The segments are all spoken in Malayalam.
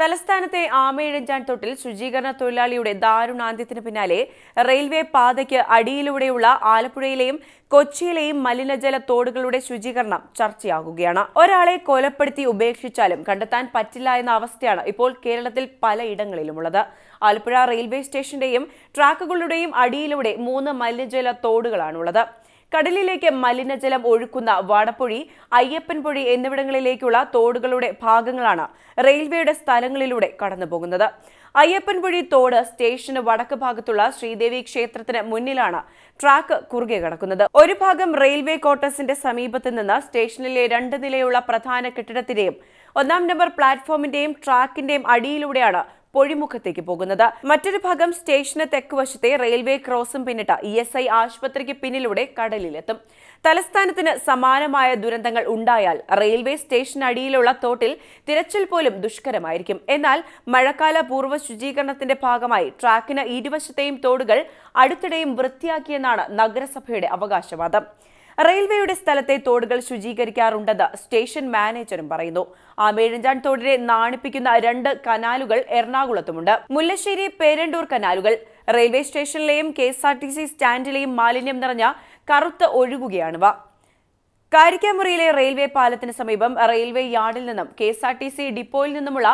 തലസ്ഥാനത്തെ ആമയിഴഞ്ചാൻ തൊട്ടിൽ ശുചീകരണ തൊഴിലാളിയുടെ ദാരുണാന്ത്യത്തിന് പിന്നാലെ റെയിൽവേ പാതയ്ക്ക് അടിയിലൂടെയുള്ള ആലപ്പുഴയിലെയും കൊച്ചിയിലെയും മലിനജല തോടുകളുടെ ശുചീകരണം ചർച്ചയാകുകയാണ്. ഒരാളെ കൊലപ്പെടുത്തി ഉപേക്ഷിച്ചാലും കണ്ടെത്താൻ പറ്റില്ല എന്ന അവസ്ഥയാണ് ഇപ്പോൾ കേരളത്തിൽ പലയിടങ്ങളിലുമുള്ളത്. ആലപ്പുഴ റെയിൽവേ സ്റ്റേഷന്റെയും ട്രാക്കുകളുടെയും അടിയിലൂടെ മൂന്ന് മലിനജല തോടുകളാണുള്ളത്. കടലിലേക്ക് മലിനജലം ഒഴുക്കുന്ന വാടപ്പുഴി അയ്യപ്പൻപുഴി എന്നിവിടങ്ങളിലേക്കുള്ള തോടുകളുടെ ഭാഗങ്ങളാണ് റെയിൽവേയുടെ സ്ഥലങ്ങളിലൂടെ കടന്നുപോകുന്നത്. അയ്യപ്പൻപുഴി തോട് സ്റ്റേഷന് വടക്ക് ഭാഗത്തുള്ള ശ്രീദേവി ക്ഷേത്രത്തിന് മുന്നിലാണ് ട്രാക്ക് കുറുകെ കിടക്കുന്നത്. ഒരു ഭാഗം റെയിൽവേ ക്വാർട്ടേഴ്സിന്റെ സമീപത്ത് നിന്ന് സ്റ്റേഷനിലെ രണ്ട് നിലയുള്ള പ്രധാന കെട്ടിടത്തിന്റെയും ഒന്നാം നമ്പർ പ്ലാറ്റ്ഫോമിന്റെയും ട്രാക്കിന്റെയും അടിയിലൂടെയാണ് പൊഴിമുഖത്തേക്ക് പോകുന്നത്. മറ്റൊരു ഭാഗം സ്റ്റേഷന് തെക്കുവശത്തെ റെയിൽവേ ക്രോസും പിന്നിട്ട ഇ എസ് ഐ ആശുപത്രിക്ക് പിന്നിലൂടെ കടലിലെത്തും. തലസ്ഥാനത്തിന് സമാനമായ ദുരന്തങ്ങൾ ഉണ്ടായാൽ റെയിൽവേ സ്റ്റേഷൻ അടിയിലുള്ള തോട്ടിൽ തിരച്ചിൽ പോലും ദുഷ്കരമായിരിക്കും. എന്നാൽ മഴക്കാല പൂർവ ശുചീകരണത്തിന്റെ ഭാഗമായി ട്രാക്കിന് ഇരുവശത്തെയും തോടുകൾ അടുത്തിടെയും വൃത്തിയാക്കിയെന്നാണ് നഗരസഭയുടെ അവകാശവാദം. റെയിൽവേയുടെ സ്ഥലത്തെ തോടുകൾ ശുചീകരിക്കാറുണ്ടെന്ന് സ്റ്റേഷൻ മാനേജറും പറയുന്നു. ആമേഴഞ്ചാൻ തോടിനെ നാണിപ്പിക്കുന്ന രണ്ട് കനാലുകൾ എറണാകുളത്തുമുണ്ട്. മുല്ലശ്ശേരി പേരണ്ടൂർ കനാലുകൾ. Railway സ്റ്റേഷനിലെയും K S R T C സ്റ്റാൻഡിലെയും മാലിന്യം നിറഞ്ഞ കറുത്ത് ഒഴുകുകയാണിവ. കാരിക്കാമുറിയിലെ റെയിൽവേ പാലത്തിന് സമീപം റെയിൽവേ യാർഡിൽ നിന്നും K S R T C ഡിപ്പോയിൽ നിന്നുമുള്ള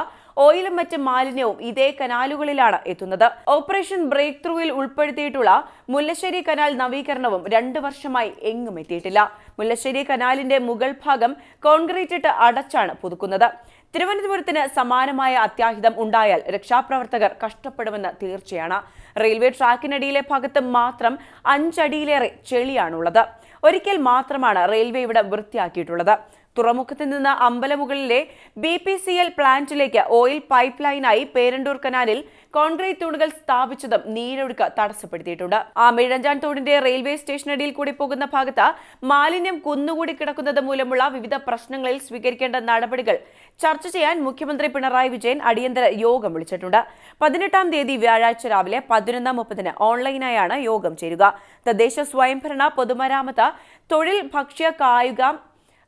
ഓയിലും മറ്റ് മാലിന്യവും ഇതേ കനാലുകളിലാണ് എത്തുന്നത്. ഓപ്പറേഷൻ ബ്രേക്ക് ത്രൂവിൽ ഉൾപ്പെടുത്തിയിട്ടുള്ള മുല്ലശ്ശേരി കനാൽ നവീകരണവും രണ്ട് വർഷമായി എങ്ങും എത്തിയിട്ടില്ല. മുല്ലശ്ശേരി കനാലിന്റെ മുകൾ ഭാഗം കോൺക്രീറ്റ് ഇട്ട് അടച്ചാണ് പുതുക്കുന്നത്. തിരുവനന്തപുരത്തിന് സമാനമായ അത്യാഹിതം ഉണ്ടായാൽ രക്ഷാപ്രവർത്തകർ കഷ്ടപ്പെടുമെന്ന് തീർച്ചയാണ്. റെയിൽവേ ട്രാക്കിനടിയിലെ ഭാഗത്ത് മാത്രം അഞ്ചടിയിലേറെ ചെളിയാണുള്ളത്. ഒരിക്കൽ മാത്രമാണ് റെയിൽവേ ഇവിടെ വൃത്തിയാക്കിയിട്ടുള്ളത്. തുറമുഖത്ത് നിന്ന് അമ്പലമുകളിലെ ബി പി സി എൽ പ്ലാന്റിലേക്ക് ഓയിൽ പൈപ്പ് ലൈനായി പേരണ്ടൂർ കനാലിൽ കോൺക്രീറ്റ് തൂണുകൾ സ്ഥാപിച്ചതും നീരൊഴുക്ക് തടസ്സപ്പെടുത്തിയിട്ടുണ്ട്. ആമിഴഞ്ചാൻ തോടിന്റെ റെയിൽവേ സ്റ്റേഷനടിയിൽ കൂടി പോകുന്ന ഭാഗത്ത് മാലിന്യം കുന്നുകൂടി കിടക്കുന്നത് മൂലമുള്ള വിവിധ പ്രശ്നങ്ങളിൽ സ്വീകരിക്കേണ്ട നടപടികൾ ചർച്ച ചെയ്യാൻ മുഖ്യമന്ത്രി പിണറായി വിജയൻ അടിയന്തര യോഗം വിളിച്ചിട്ടുണ്ട്. പതിനെട്ടാം തീയതി വ്യാഴാഴ്ച രാവിലെ പതിനൊന്നാം മുപ്പതിന് ഓൺലൈനായാണ് യോഗം ചേരുക. തദ്ദേശ സ്വയംഭരണ പൊതുമരാമത്ത് തൊഴിൽ ഭക്ഷ്യ കായിക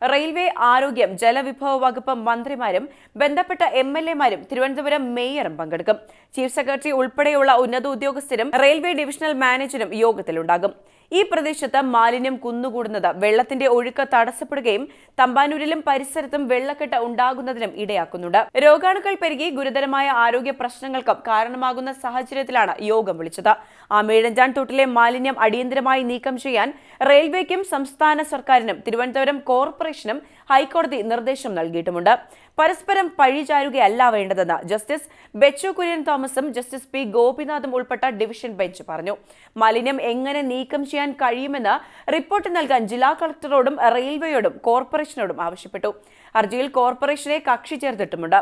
റെയിൽവേ ആരോഗ്യം ജലവിഭവ വകുപ്പ് മന്ത്രിമാരും ബന്ധപ്പെട്ട എം എൽ എമാരും തിരുവനന്തപുരം മേയറും പങ്കെടുക്കും. ചീഫ് സെക്രട്ടറി ഉൾപ്പെടെയുള്ള ഉന്നത ഉദ്യോഗസ്ഥരും റെയിൽവേ ഡിവിഷണൽ മാനേജരും യോഗത്തിലുണ്ടാകും. ഈ പ്രദേശത്ത് മാലിന്യം കുന്നുകൂടുന്നത് വെള്ളത്തിന്റെ ഒഴുക്ക് തടസ്സപ്പെടുകയും തമ്പാനൂരിലും പരിസരത്തും വെള്ളക്കെട്ട് ഉണ്ടാകുന്നതിനും ഇടയാക്കുന്നുണ്ട്. രോഗാണുക്കൾ പെരുകി ഗുരുതരമായ ആരോഗ്യ പ്രശ്നങ്ങൾക്കും കാരണമാകുന്ന സാഹചര്യത്തിലാണ് യോഗം വിളിച്ചത്. ആമേഴഞ്ചാൻ തോട്ടിലെ മാലിന്യം അടിയന്തരമായി നീക്കം ചെയ്യാൻ റെയിൽവേക്കും സംസ്ഥാന സർക്കാരിനും തിരുവനന്തപുരം കോർപ്പറേഷനും ഹൈക്കോടതി നിർദ്ദേശം നൽകിയിട്ടുമുണ്ട്. പരസ്പരം പഴിചാരുകയല്ല വേണ്ടതെന്ന് ജസ്റ്റിസ് ബെച്ചു കുര്യൻ തോമസും ജസ്റ്റിസ് പി ഗോപിനാഥും ഉൾപ്പെട്ട ഡിവിഷൻ ബെഞ്ച് പറഞ്ഞു. മലിനം എങ്ങനെ നീക്കം ചെയ്യാൻ കഴിയുമെന്ന് റിപ്പോർട്ട് നൽകാൻ ജില്ലാ കളക്ടറോടും റെയിൽവേയോടും കോർപ്പറേഷനോടും ആവശ്യപ്പെട്ടു. ഹർജിയിൽ കോർപ്പറേഷനെ കക്ഷി ചേർത്തിട്ടുമുണ്ട്.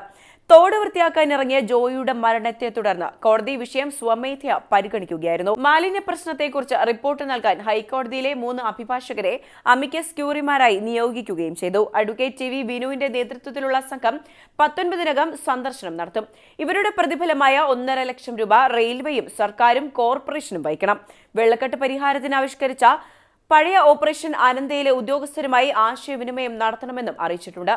തോട് വൃത്തിയാക്കാൻ ഇറങ്ങിയ ജോയിയുടെ മരണത്തെ തുടർന്ന് കോടതി വിഷയം സ്വമേധയ പരിഗണിക്കുകയായിരുന്നു. മാലിന്യ പ്രശ്നത്തെക്കുറിച്ച് റിപ്പോർട്ട് നൽകാൻ ഹൈക്കോടതിയിലെ മൂന്ന് അഭിഭാഷകരെ അമിക്കസ് ക്യൂറിമാരായി നിയോഗിക്കുകയും ചെയ്തു. അഡ്വക്കേറ്റ് ടി വി വിനുവിന്റെ നേതൃത്വത്തിലുള്ള സംഘം പത്തൊൻപതിനകം സന്ദർശനം നടത്തും. ഇവരുടെ പ്രതിഫലമായ ഒന്നര ലക്ഷം രൂപ റെയിൽവേയും സർക്കാരും കോർപ്പറേഷനും വഹിക്കണം. വെള്ളക്കെട്ട് പരിഹാരത്തിന് ആവിഷ്കരിച്ച പഴയ ഓപ്പറേഷൻ അനന്തയിലെ ഉദ്യോഗസ്ഥരുമായി ആശയവിനിമയം നടത്തണമെന്നും അറിയിച്ചിട്ടുണ്ട്.